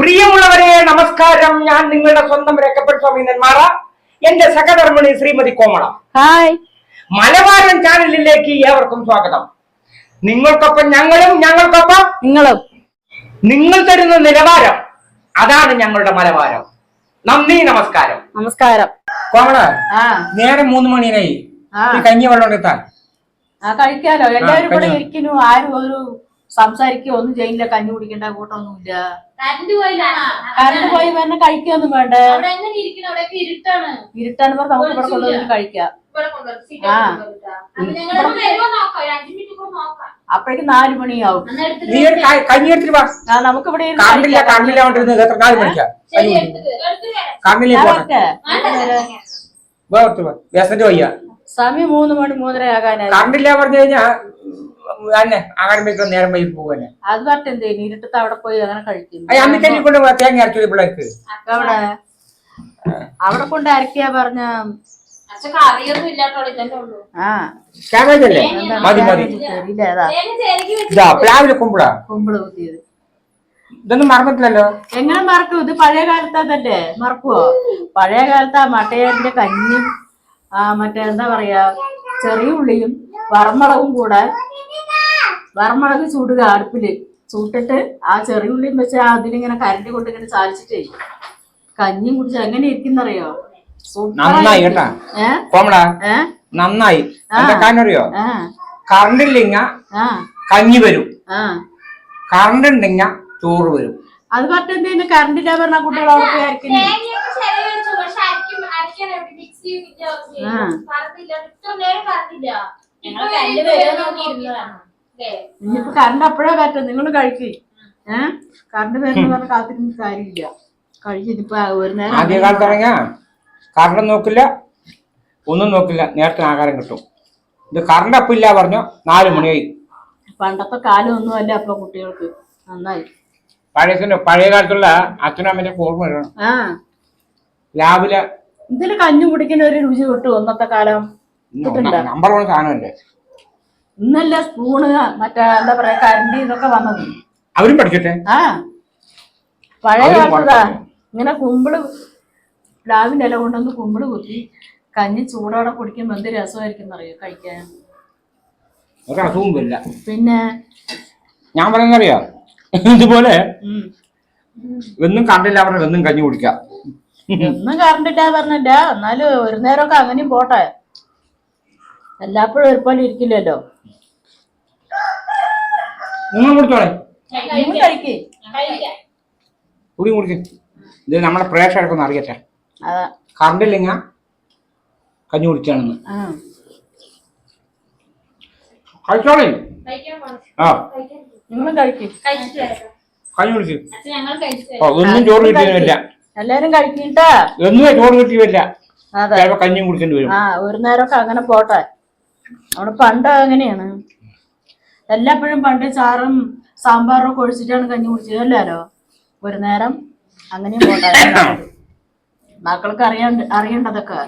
പ്രിയമുള്ളവരെ നമസ്കാരം. ഞാൻ നിങ്ങളുടെ സ്വന്തം രക്കപ്പെട്ട സ്വാമി നന്മാറ. എന്റെ സഹധർമ്മിണി ശ്രീമതി കോമള. ഹായ്. മലബാരൻ ചാനലിലേക്ക് ഏവർക്കും സ്വാഗതം. നിങ്ങൾക്കൊപ്പം ഞങ്ങളും ഞങ്ങൾക്കൊപ്പം നിങ്ങളും. നിങ്ങൾ തരുന്ന നിലവാരം. അതാണ് ഞങ്ങളുടെ മലബാരം. നന്ദി നമസ്കാരം. നമസ്കാരം. കോമള നേരെ മൂന്ന് മണിയായി. കഞ്ഞി വെള്ളം എടുത്താൽ കഴിക്കാലോ. എല്ലാവരും ഇരിക്കുന്നു. ആരും ഒരു സംസാരിക്കുകയോ ഒന്നും ചെയ്യില്ല കഞ്ഞി കുടിക്കേണ്ട കൂട്ടമൊന്നുമില്ല കറണ്ട് പോയി വന്നെ കഴിക്കൊന്നും വേണ്ട. ഇരുട്ടാണ്. ഇരുട്ടാണ് പറഞ്ഞ് നമുക്ക് ഇവിടെ കൊണ്ടുവന്ന് കഴിക്കാം ആ. അപ്പോഴേക്ക് നാല് മണിയാവും. നമുക്ക് ഇവിടെ സമയം മൂന്ന് മണി മൂന്നര ആകാനായി. കണ്ടില്ല പറഞ്ഞു കഴിഞ്ഞാ തന്നെ വയ്ക്കുന്ന നേരം വൈകി പോകുന്നെ അത് പറഞ്ഞിട്ട് എന്ത് അവിടെ പോയി അങ്ങനെ കഴിക്കും. അയ്യ അമ്മിക്കല്ലി കൊണ്ട് വാ, തേങ്ങ അരച്ചു പിള്ളേക്ക് അവിടെ അവിടെ കൊണ്ട് അരക്കിയാ പറഞ്ഞ അച്ഛൻ കറിയൊന്നും ഇല്ലാട്ടോ ഇതന്നെ ഉള്ളൂ. ആ. ക്യാബേജ് അല്ലേ? എന്താണ് മതി മതി. ശരിയില്ല ഏതാ തേങ്ങ ചേരക്കി വെച്ച് ഇതാ പ്ലാവിലെ കുമ്പളാ കുമ്പിൾ കുത്തിയത്. ഇതൊന്നും മറന്നിട്ടില്ലല്ലോ? എങ്ങനെ മറക്കും? ഇത് പഴയ കാലത്തതല്ലേ മറക്കുവോ? പഴയ കാലത്ത് ആ മട്ടയറിന്റെ കഞ്ഞിയും ആ മറ്റേ എന്താ പറയാ ചെറിയ ഉള്ളിയും വറമുളകും കൂടെ വറമുളക് ചൂടുക അടുപ്പിൽ ചൂട്ടിട്ട് ആ ചെറിയ ഉള്ളിയും വെച്ച് അതിലിങ്ങനെ കരണ്ടി കൊണ്ട് ഇങ്ങനെ ചാലിച്ചിട്ടേ. കഞ്ഞിയും കുടിച്ച് എങ്ങനെ ഇരിക്കുന്നറിയോ? നന്നായി കേട്ടാ. ഏ? നന്നായി. എന്താ കാരണം അറിയോ ആ. കഞ്ഞി വരും. കറണ്ട് ഉണ്ടെങ്ക ചോറ് വരും. അത് പറഞ്ഞെന്തേലും കറണ്ടില്ല പറഞ്ഞ കുട്ടികളോടൊക്കെ ആയിരിക്കുന്നു ഇനിയിപ്പോ കറണ്ട് അപ്പോഴേ പറ്റും നിങ്ങൾ കഴിച്ചു കറണ്ട് വരുന്ന പറഞ്ഞ കാത്തിരുന്ന് കാര്യമില്ല. കഴിച്ചിനിപ്പോ ഒരു നേരം ആദ്യ കാലത്ത് ഇറങ്ങിയ? കറണ്ട് നോക്കില്ല. ഒന്നും നോക്കില്ല. നേരത്തെ ആഹാരം കിട്ടും. ഇത് കറണ്ട് അപ്പില്ല പറഞ്ഞു? നാലു മണിയായി പണ്ടത്തെ കാലം ഒന്നും അല്ല അപ്പൊ കുട്ടികൾക്ക്. നന്നായി. പഴയ പഴയ കാലത്തുള്ള അച്ഛനും അമ്മേന്റെ ഓർമ്മ വരണം. ആ. രാവിലെ ഇതിന് കഞ്ഞു കുടിക്കുന്ന ഒരു രുചി കിട്ടും ഒന്നത്തെ കാലം നമ്പർ വൺ സാധനമല്ലേ? ഇന്നല്ല സ്പൂണ് മറ്റേ എന്താ പറയാ കരണ്ടി ഇതൊക്കെ വന്നത്. അവരും പഠിക്കട്ടെ? ആ. പഴയ കാലത്താ കാലത്തതാ. ഇങ്ങനെ കുമ്പിൾ പ്ലാവിന്റെ ഇല കൊണ്ടൊന്ന് കുമ്പിൾ കുത്തി കഞ്ഞി ചൂടോടെ കുടിക്കുമ്പോ എന്ത് രസമായിരിക്കും അറിയോ കഴിക്കാൻ? പിന്നെ? ഞാൻ പറയുന്നറിയോ ഇതുപോലെ ഒന്നും എന്നും കറണ്ടില്ല പറഞ്ഞ എന്നും കഞ്ഞി കുടിക്കാം. ഒന്നും കറണ്ടില്ല പറഞ്ഞില്ല. എന്നാലും ഒരു നേരമൊക്കെ അങ്ങനെയും പോട്ടെ. എല്ലാപ്പോഴും ഒരുപോലെ ഇരിക്കില്ലല്ലോ. നിങ്ങൾ നിങ്ങൾ കഴിക്കാം. കുടി കുടിക്കും ഇത് നമ്മുടെ പ്രേക്ഷകർക്കൊന്ന് അറിയട്ടെ. അതാ. കറണ്ടില്ലെങ്കിൽ കഞ്ഞി കുടിച്ചാണെന്ന് ആ. കഴിച്ചോളേ. ആ. നിങ്ങളും കഴിക്കേ. കഞ്ഞി കുടിക്കും. ഓ ഒന്നും ചോറ് കിട്ടിയില്ല എല്ലാരും കഴിക്കട്ടാ ഒന്നും ചോറ് കിട്ടിയില്ല അതെ. ചിലപ്പോ കഞ്ഞിയും കുടിക്കേണ്ടി വരും. ആ ഒരു നേരമൊക്കെ അങ്ങനെ പോട്ടെ. അവിടെ പണ്ട് അങ്ങനെയാണ്. എല്ലാപ്പോഴും പണ്ട് ചാറും സാമ്പാറും ഒക്കെ ഒഴിച്ചിട്ടാണ് കഞ്ഞി കുടിച്ചത് അല്ലല്ലോ ഒരു നേരം അങ്ങനെയും മക്കൾക്ക് അറിയാണ്ട് അറിയേണ്ടതൊക്കെ.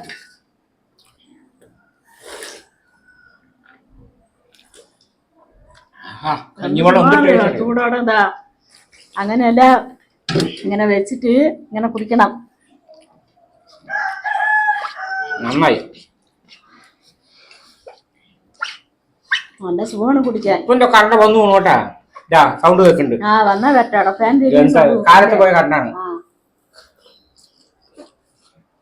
ചൂടോടെ ടേസ്റ്റ്. ചൂടോടെ എന്താ? അങ്ങനെയല്ല ഇങ്ങനെ വെച്ചിട്ട് ഇങ്ങനെ കുടിക്കണം. നന്നായി. നല്ല സുഖമാണ് കുടിക്കാൻ. ഇപ്പൊ കറണ്ട് വന്നു നോട്ടാ സൗണ്ട് കേൾക്കുന്നുണ്ട് ആ വന്നാ വെട്ടാടോ. ഫാൻ കാലത്ത് പോയ കറണ്ടാണ്